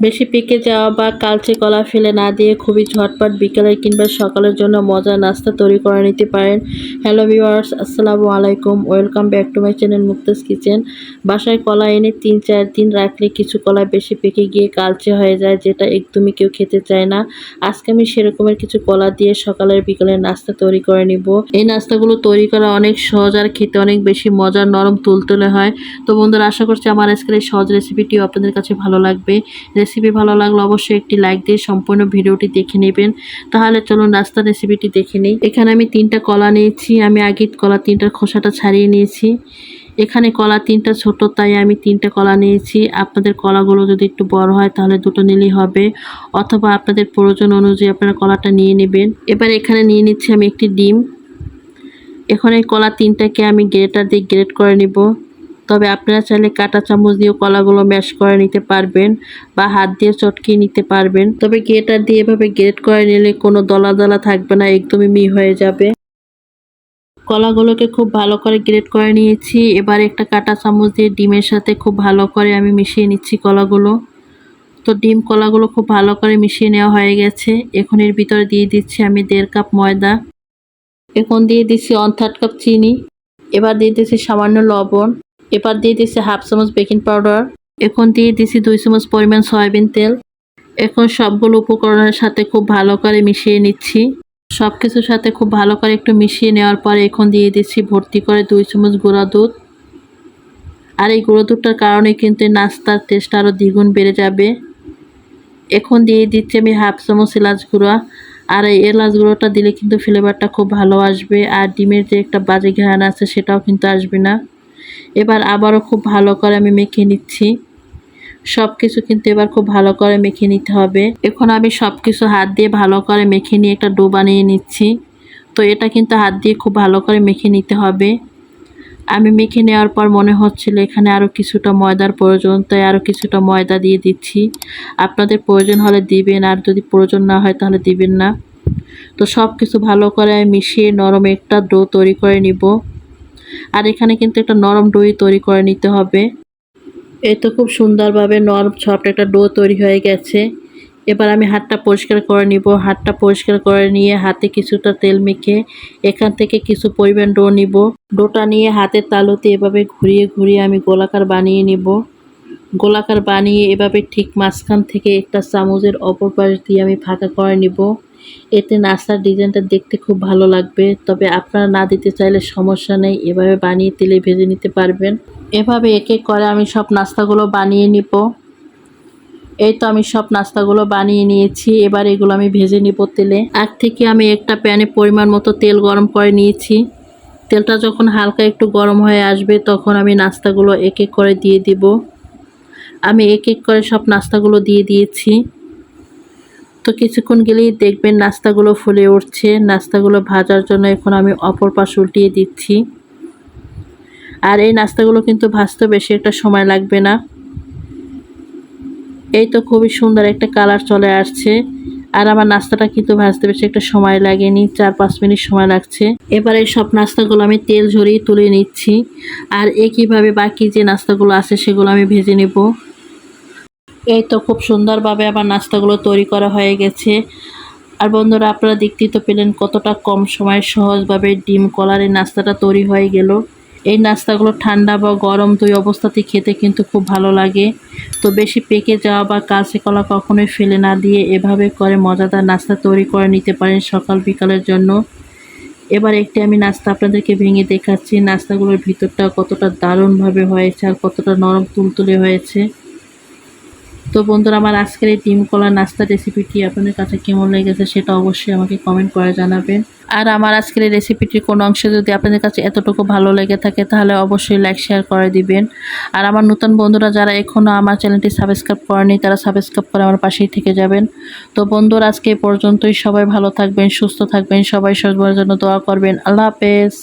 বেশি পেকে যাওয়া বা কালচে কলা ফেলে না দিয়ে খুবই ঝটপট বিকেলের কিংবা সকালের জন্য মজার নাস্তা তৈরি করে নিতে পারেন। হ্যালো ভিউয়ার্স, আসসালামু আলাইকুম। Welcome back to my channel Mukta's kitchen. বাসায় কলা এনে তিন, চার দিন রাখলে কিছু কলা বেশি পেকে গিয়ে কালচে হয়ে যায়, যেটা একদমই কেউ খেতে চায় না। আজকে আমি সেরকমের কিছু কলা দিয়ে সকালের বিকেলের নাস্তা তৈরি করে নিব। এই নাস্তাগুলো তৈরি করা অনেক সহজ আর খেতে অনেক বেশি মজার নরম তুলতুলে হয়। তো বন্ধুরা, আশা করছি আমার আজকের এই সহজ রেসিপিটিও আপনাদের কাছে ভালো লাগবে। রেসিপি ভালো লাগলে অবশ্যই একটি লাইক দিয়ে সম্পূর্ণ ভিডিওটি দেখে নেবেন। তাহলে চলুন নাস্তা রেসিপিটি দেখে নিই। এখানে আমি তিনটা কলা নিয়েছি, আমি আগে কলা তিনটার খোসাটা ছাড়িয়ে নিয়েছি। এখানে কলা তিনটা ছোট, তাই আমি তিনটা কলা নিয়েছি। আপনাদের কলাগুলো যদি একটু বড় হয়, তাহলে দুটো নিলেই হবে। অথবা আপনাদের প্রয়োজন অনুযায়ী আপনারা কলাটা নিয়ে নেবেন। এবার এখানে নিয়ে নিচ্ছি আমি একটি ডিম। এখন এই কলা তিনটাকে আমি গ্রেটার দিয়ে গ্রেট করে নিব। তবে আপনারা চাইলে কাঁটা চামচ দিয়েও কলাগুলো ম্যাশ করে নিতে পারবেন বা হাত দিয়ে চটকিয়ে নিতে পারবেন। তবে গ্রেটার দিয়ে এভাবে গ্রেট করে নিলে কোনো দলা দলা থাকবে না, একদমই মি হয়ে যাবে। কলাগুলোকে খুব ভালো করে গ্রেট করে নিয়েছি। এবার একটা কাঁটা চামচ দিয়ে ডিমের সাথে খুব ভালো করে আমি মিশিয়ে নিচ্ছি কলাগুলো। তো ডিম কলাগুলো খুব ভালো করে মিশিয়ে নেওয়া হয়ে গেছে। এখন এর ভিতরে দিয়ে দিচ্ছি আমি দেড় কাপ ময়দা। এখন দিয়ে দিচ্ছি ওয়ান থার্ড কাপ চিনি। এবার দিয়ে দিচ্ছি সামান্য লবণ। এবার দিয়ে দিচ্ছি হাফ চামচ বেকিং পাউডার, এখন দিয়ে দিছি দুই চামচ পরিমাণ সয়াবিন তেল। এখন সবগুলো উপকরণের সাথে খুব ভালো করে মিশিয়ে নিচ্ছি। সব কিছুর সাথে খুব ভালো করে একটু মিশিয়ে নেওয়ার পরে এখন দিয়ে দিচ্ছি ভর্তি করে দুই চামচ গুঁড়া দুধ। আর এই গুঁড়ো দুধটার কারণে কিন্তু নাস্তার টেস্ট আরও দ্বিগুণ বেড়ে যাবে। এখন দিয়ে দিচ্ছি আমি হাফ চামচ এলাচ গুঁড়া। আর এই এলাচ গুঁড়োটা দিলে কিন্তু ফ্লেভারটা খুব ভালো আসবে। আর ডিমের যে একটা বাজে ঘ্রাণ আছে সেটাও কিন্তু আসবে না। এবার আবারও খুব ভালো করে আমি মেখে নিচ্ছি। সব কিছু কিন্তু এবার খুব ভালো করে মেখে নিতে হবে। এখন আমি সব কিছু হাত দিয়ে ভালো করে মেখে নিয়ে একটা ডো বানিয়ে নিচ্ছি। তো এটা কিন্তু হাত দিয়ে খুব ভালো করে মেখে নিতে হবে। আমি মেখে নেওয়ার পর মনে হচ্ছিল এখানে আরও কিছুটা ময়দার প্রয়োজন, তাই আরও কিছুটা ময়দা দিয়ে দিচ্ছি। আপনাদের প্রয়োজন হলে দিবেন, আর যদি প্রয়োজন না হয় তাহলে দিবেন না। তো সব কিছু ভালো করে মিশিয়ে নরম একটা ডো তৈরি করে নিব। আর এখানে কিন্তু একটা নরম ডোই তৈরি করে নিতে হবে। এই তো খুব সুন্দরভাবে নরম সফট একটা ডো তৈরি হয়ে গেছে। এবার আমি হাতটা পরিষ্কার করে নিব। হাতটা পরিষ্কার করে নিয়ে হাতে কিছুটা তেল মেখে এখান থেকে কিছু পরিমাণ ডো নিব। ডোটা নিয়ে হাতের তালুতে এভাবে ঘুরিয়ে ঘুরিয়ে আমি গোলাকার বানিয়ে নিব। গোলাকার বানিয়ে এভাবে ঠিক মাঝখান থেকে একটা চামচের অপর পাশ দিয়ে আমি ফাঁকা করে নিব। এতে নাস্তার ডিজাইনটা দেখতে খুব ভালো লাগবে, তবে আপনারা না দিতে চাইলে সমস্যা নেই, এভাবে বানিয়ে তেলে ভেজে নিতে পারবেন। এভাবে এক এক করে আমি সব নাস্তাগুলো বানিয়ে নিব। এই তো আমি সব নাস্তাগুলো বানিয়ে নিয়েছি, এবার এগুলো আমি ভেজে নিব তেলে। আগ থেকে আমি একটা প্যানে পরিমাণ মতো তেল গরম করে নিয়েছি। তেলটা যখন হালকা একটু গরম হয়ে আসবে, তখন আমি নাস্তাগুলো এক এক করে দিয়ে দিব। আমি এক এক করে সব নাস্তাগুলো দিয়ে দিয়েছি। তো কিছুক্ষণ গেলেই দেখবেন নাস্তাগুলো ফুলে উঠছে। নাস্তাগুলো ভাজার জন্য এখন আমি অপর পাশ উল্টিয়ে দিচ্ছি। আর এই নাস্তাগুলো কিন্তু ভাজতে বেশি একটা সময় লাগবে না। এই তো খুবই সুন্দর একটা কালার চলে আসছে। আর আমার নাস্তাটা কিন্তু ভাজতে বেশি একটা সময় লাগেনি, চার পাঁচ মিনিট সময় লাগছে। এবার এই সব নাস্তাগুলো আমি তেল ঝরিয়ে তুলে নিচ্ছি। আর একইভাবে বাকি যে নাস্তাগুলো আছে সেগুলো আমি ভেজে নেব। এই তো খুব সুন্দরভাবে আমার নাস্তাগুলো তৈরি করা হয়ে গেছে। আর বন্ধুরা, আপনারা দেখতেই তো পেলেন কতটা কম সময়ে সহজভাবে ডিম কলারের নাস্তাটা তৈরি হয়ে গেল। এই নাস্তাগুলো ঠান্ডা বা গরম দুই অবস্থাতে খেতে কিন্তু খুব ভালো লাগে। তো বেশি পেকে যাওয়া বা কাঁচে কলা কখনোই ফেলে না দিয়ে এভাবে করে মজাদার নাস্তা তৈরি করে নিতে পারেন সকাল বিকালের জন্য। এবার একটি আমি নাস্তা আপনাদেরকে ভেঙে দেখাচ্ছি। নাস্তাগুলোর ভিতরটা কতটা দারুণভাবে হয়েছে আর কতটা নরম তুলতুলে হয়েছে। তো বন্ধুরা, আমার আজকের এই ডিম কলা নাস্তা রেসিপিটি আপনাদের কাছে কেমন লেগেছে সেটা অবশ্যই আমাকে কমেন্ট করে জানাবেন। আর আমার আজকের এই রেসিপিটির কোনো অংশে যদি আপনাদের কাছে এতটুকু ভালো লেগে থাকে, তাহলে অবশ্যই লাইক শেয়ার করে দিবেন। আর আমার নতুন বন্ধুরা যারা এখনও আমার চ্যানেলটি সাবস্ক্রাইব করেনি, তারা সাবস্ক্রাইব করে আমার পাশেই থেকে যাবেন। তো বন্ধুরা, আজকে পর্যন্তই। সবাই ভালো থাকবেন, সুস্থ থাকবেন, সবাই সবার জন্য দোয়া করবেন। আল্লাহ হাফেজ।